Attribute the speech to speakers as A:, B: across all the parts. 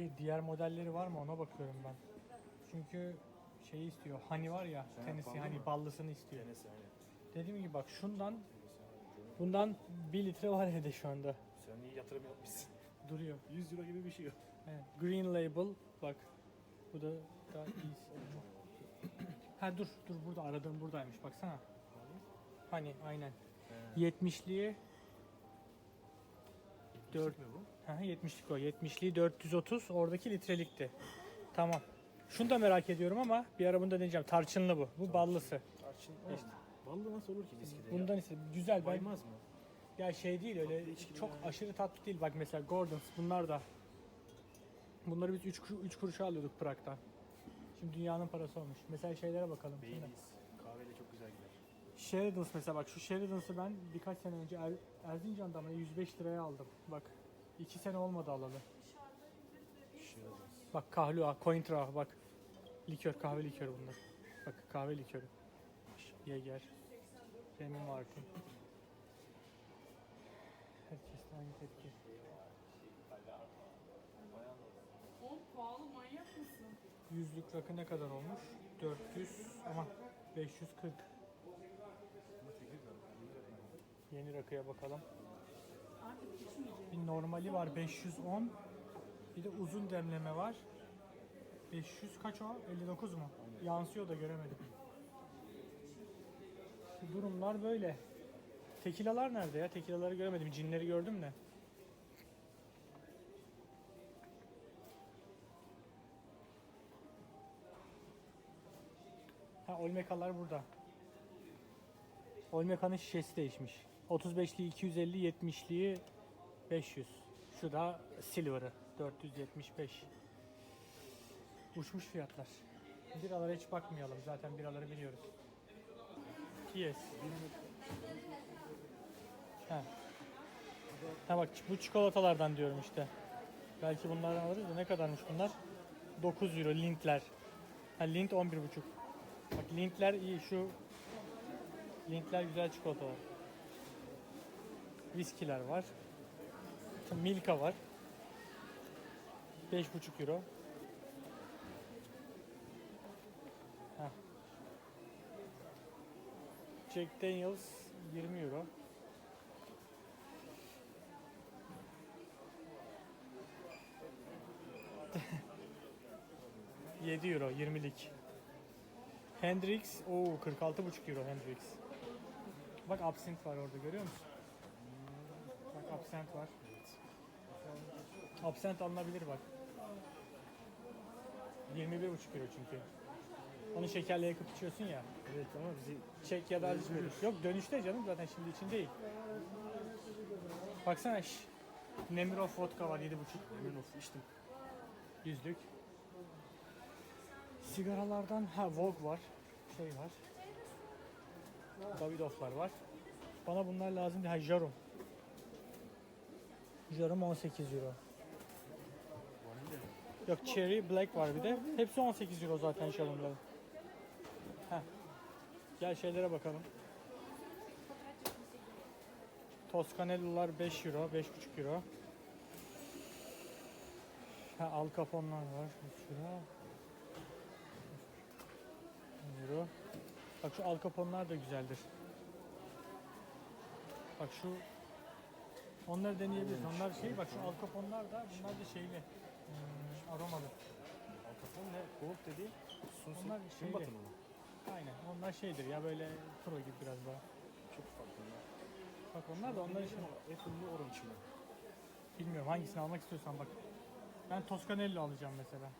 A: Hayır diğer modelleri var mı ona bakıyorum ben. Çünkü şeyi istiyor. Hani var ya
B: Ha,
A: tenisi
B: ballı
A: hani
B: mı?
A: ballısını istiyor.
B: Denesi aynen.
A: Dediğim gibi bak şundan bundan 1 litre var evde şu anda.
B: Sen iyi yatırım yapmışsın.
A: Duruyor.
B: 100 euro gibi bir şey yok.
A: Evet. Green Label bak. Bu da daha iyisi. ha dur dur burada aradığım buradaymış baksana. Hani aynen. 70'liği 4
B: mi bu?
A: Hı hı, 70'lik o. 70'liği 430 oradaki litrelikti. Tamam. Şunu da merak ediyorum ama bir ara bunu da deneyeceğim. Tarçınlı bu. Bu ballısı.
B: Tarçın.
A: İşte.
B: Ballı nasıl olur ki viskide
A: Bundan ise güzel. Ben,
B: Baymaz mı?
A: ya şey değil öyle
B: içki
A: çok
B: yani.
A: aşırı tatlı değil. Bak mesela Gordon's bunlar da. Bunları biz 3 3 kuruşa alıyorduk Prag'dan. Şimdi dünyanın parası olmuş. Mesela şeylere bakalım. Şimdi.
B: Baileys. Kahveyle çok güzel gider.
A: Sheridan's mesela bak şu Sheridan's'ı ben birkaç sene önce er, Erzincan'da mı 105 liraya aldım. Bak 2 sene olmadı alalı. Bak kahlua, Cointreau bak. Likör, kahve likörü bunlar. Bak kahve likörü. Yeger. Remy Martin. Herkes aynı tepki.
C: Oğlum pahalı manyak mısın?
A: Yüzlük rakı ne kadar olmuş? 400 ama 540. Yeni rakıya bakalım. Bir normali var 510. Bir de uzun demleme var. 500 kaç o? 59 mu? Yansıyor da göremedim. Durumlar böyle. Tekilalar nerede ya? Tekilaları göremedim. Cinleri gördüm de. Ha Olmekalar burada. Olmeka'nın şişesi değişmiş. 35'liği 250, 70'liği 500. Şu da Silver'ı 475. Uçmuş fiyatlar. Biralara hiç bakmayalım. Zaten biraları biliyoruz. Yes. Ha. Ha bak bu çikolatalardan diyorum işte. Belki bunlardan alırız da ne kadarmış bunlar? 9 euro Lintler. Ha Lint 11,5. Bak Lintler iyi şu Lintler güzel çikolatalar. Viskiler var. Milka var. 5,5 euro. Heh. Jack Daniels 20 euro. ...7 euro 20'lik. Hendrix, o 46,5 euro Hendrix. Bak absint var orada görüyor musun? Absent var. Absent alınabilir bak. 21,5 euro çünkü. Onu şekerle yakıp içiyorsun ya.
B: Evet ama bizi
A: Çek ya da verir. Yok dönüşte canım zaten şimdi için değil. Baksana şş. Nemirov vodka var 7,5
B: hemen of içtim.
A: yüzlük. Sigaralardan ha Vogue var. Şey var. Davidoff'lar var. Bana bunlar lazım. Ha Jarum. Jarum 18 euro. Yok Cherry Black var bir de. Hepsi 18 euro zaten Jarum'ların. Heh. Gel şeylere bakalım. Toscanello'lar 5 euro, 5,5 euro. Ha, Al Capone'lar var. 3 euro. 10 euro. Bak şu Al Capone'lar da güzeldir. Bak şu onları deneyebiliriz. Onlar şey bak şu Al Capone'lar da bunlar da şeyli. Hmm, aromalı.
B: Al Capone ne? Gold dedi. Sunset.
A: Onlar şeyli.
B: batımı mı?
A: Aynen. Onlar şeydir ya böyle pro gibi biraz daha.
B: Çok farklı ya.
A: Bak onlar da onlar için
B: Apple'lı orange mı?
A: bilmiyorum hangisini almak istiyorsan bak. Ben Toscanello alacağım mesela.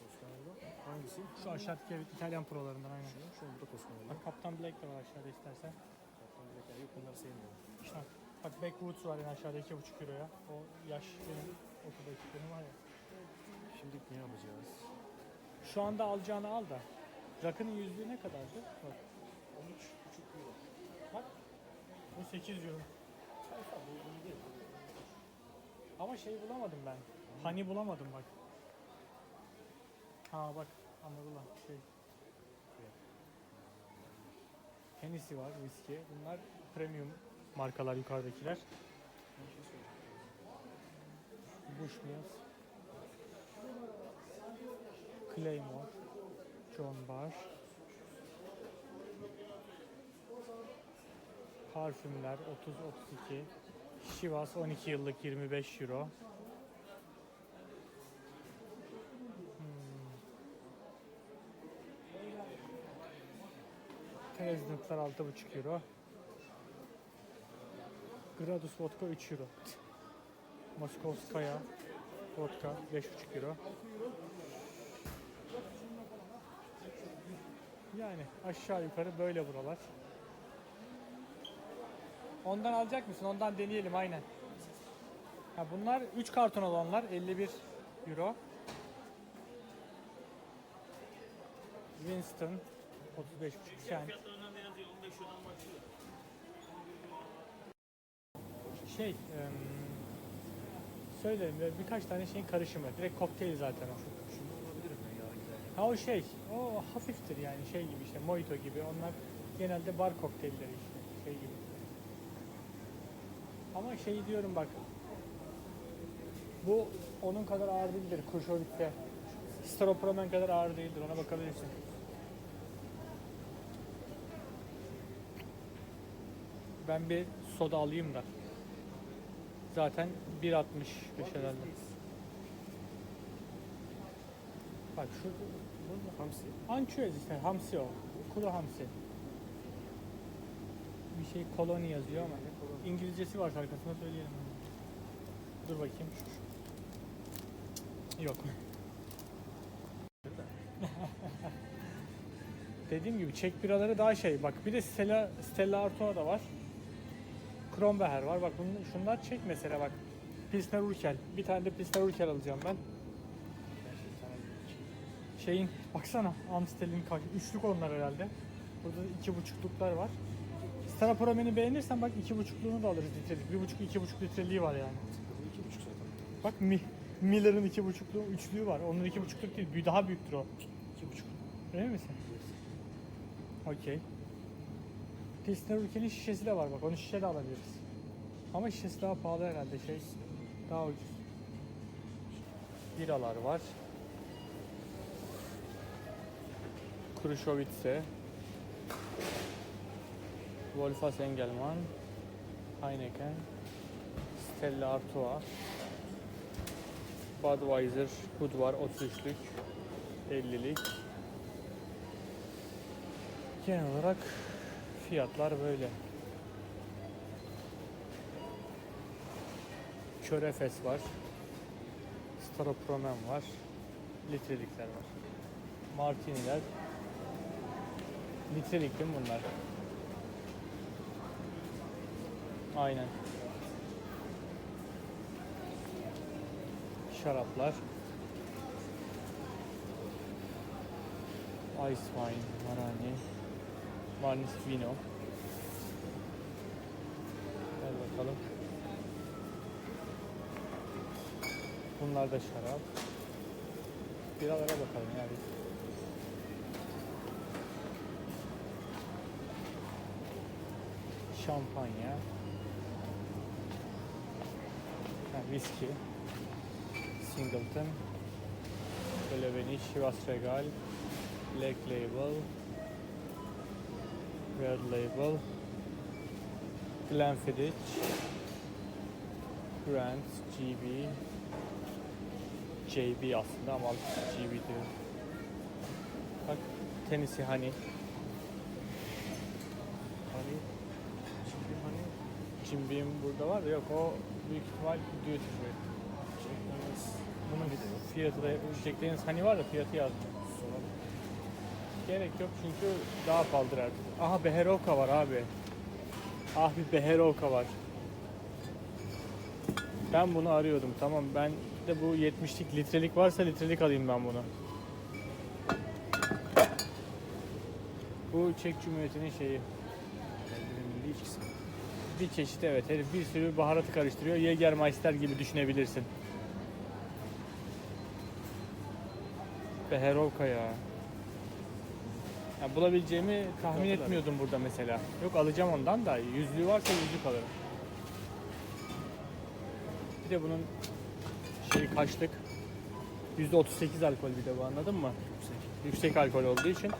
B: Toscanello. Hangisi?
A: Şu aşağıdaki İtalyan prolarından aynen.
B: Şu, şu burada Toscanello.
A: Bak Kaptan Black de var aşağıda istersen.
B: Kaptan Black yok bunları sevmiyorum.
A: Bak, Backwoods var yani aşağıda 2,5 euroya. O yaş benim okuldaki benim var ya.
B: Şimdi ne yapacağız?
A: Şu anda alacağını al da. Rakının yüzlüğü ne kadardı? Bak.
B: 13,5 euro.
A: Bak. Bu 8 euro.
B: Bu değil.
A: Ama şey bulamadım ben. Hani bulamadım bak. Ha bak anladılar şey. Hennessy var, whisky. Bunlar premium markalar yukarıdakiler. Bushmills. Claymore. John Bar. Parfümler 30-32. Chivas 12 yıllık 25 euro. Hmm. Terezinlikler 6,5 euro. Gradus vodka 3 euro. Moskovskaya vodka 5,5 euro. Yani aşağı yukarı böyle buralar. Ondan alacak mısın? Ondan deneyelim aynen. Ha bunlar 3 karton olanlar 51 euro. Winston 35 Kent. Şey, böyle birkaç tane şeyin karışımı. Direkt kokteyl zaten o. Ha o şey, o hafiftir yani şey gibi işte mojito gibi. Onlar genelde bar kokteylleri işte şey gibi. Ama şey diyorum bak. Bu onun kadar ağır değildir Krušovic'te. Stropromen kadar ağır değildir ona bakabilirsin. Ben bir soda alayım da. Zaten 1.65 herhalde. Bak şu burada
B: Hamsi.
A: Ançüez işte hamsi o. Kuru hamsi. Bir şey koloni yazıyor ama İngilizcesi var arkasında söyleyelim. Dur bakayım. Yok. Dediğim gibi Çek biraları daha şey. Bak bir de Stella, Stella Artois da var. Kronbeher var. Bak bunun, şunlar Çek mesela bak. Pilsner Urkel. Bir tane de Pilsner Urkel alacağım ben.
B: Şey.
A: Şeyin baksana Amstel'in kaç üçlük onlar herhalde. Burada da iki buçukluklar var. Starapromen'i beğenirsen bak iki buçukluğunu da alırız litrelik. Bir buçuk iki buçuk litreliği var yani.
B: İki buçuk zaten.
A: Bak Mi, Miller'ın iki buçukluğu, üçlüğü var. Onun iki buçukluk değil, daha büyüktür o.
B: İki buçuk.
A: Emin misin? Okey. Pilsner ülkenin şişesi de var bak, onu şişe de alabiliriz. Ama şişesi daha pahalı herhalde şey, daha ucuz. Biralar var. Krušovice, Wolfas Engelmann, Heineken, Stella Artois, Budweiser, Hood var 33'lük, 50'lik. Genel olarak fiyatlar böyle. Körefes var. Staropromen var. Litrelikler var. Martiniler. Litrelik değil mi bunlar? Aynen. Şaraplar. Ice wine, Marani, Marnis Vino. Gel bakalım. Bunlar da şarap. Biralara bakalım yani. Şampanya. Ha, viski. Singleton. Beleveni, Chivas Regal. Black Label. Red Label. Glenfiddich. Grant, GB. JB aslında ama GB diyor. Bak Tennessee Honey.
B: Hani şimdi hani
A: Jim Beam burada var da yok o büyük ihtimal duty free.
B: Jack Daniels
A: Bunun fiyatı da Jack Daniels Honey var da fiyatı yazmıyor. Gerek yok çünkü daha pahalıdır artık. Aha Beherovka var abi. Ah bir Beherovka var. Ben bunu arıyordum tamam ben de bu 70'lik litrelik varsa litrelik alayım ben bunu. Bu Çek Cumhuriyeti'nin şeyi. Bir çeşit evet herif bir sürü baharatı karıştırıyor. Jägermeister gibi düşünebilirsin. Beherovka ya. Ya. Bulabileceğimi tahmin etmiyordum burada mesela. Yok alacağım ondan da yüzlüğü varsa yüzlük alırım. Bir de bunun şeyi kaçlık %38 alkol bir de bu anladın mı?
B: Yüksek.
A: Yüksek alkol olduğu için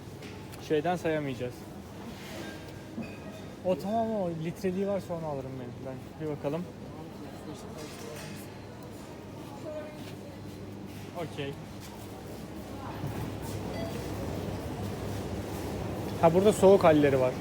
A: şeyden sayamayacağız. O tamam o litreliği varsa onu alırım ben. Ben bir bakalım. Okey. Ha burada soğuk halleri var.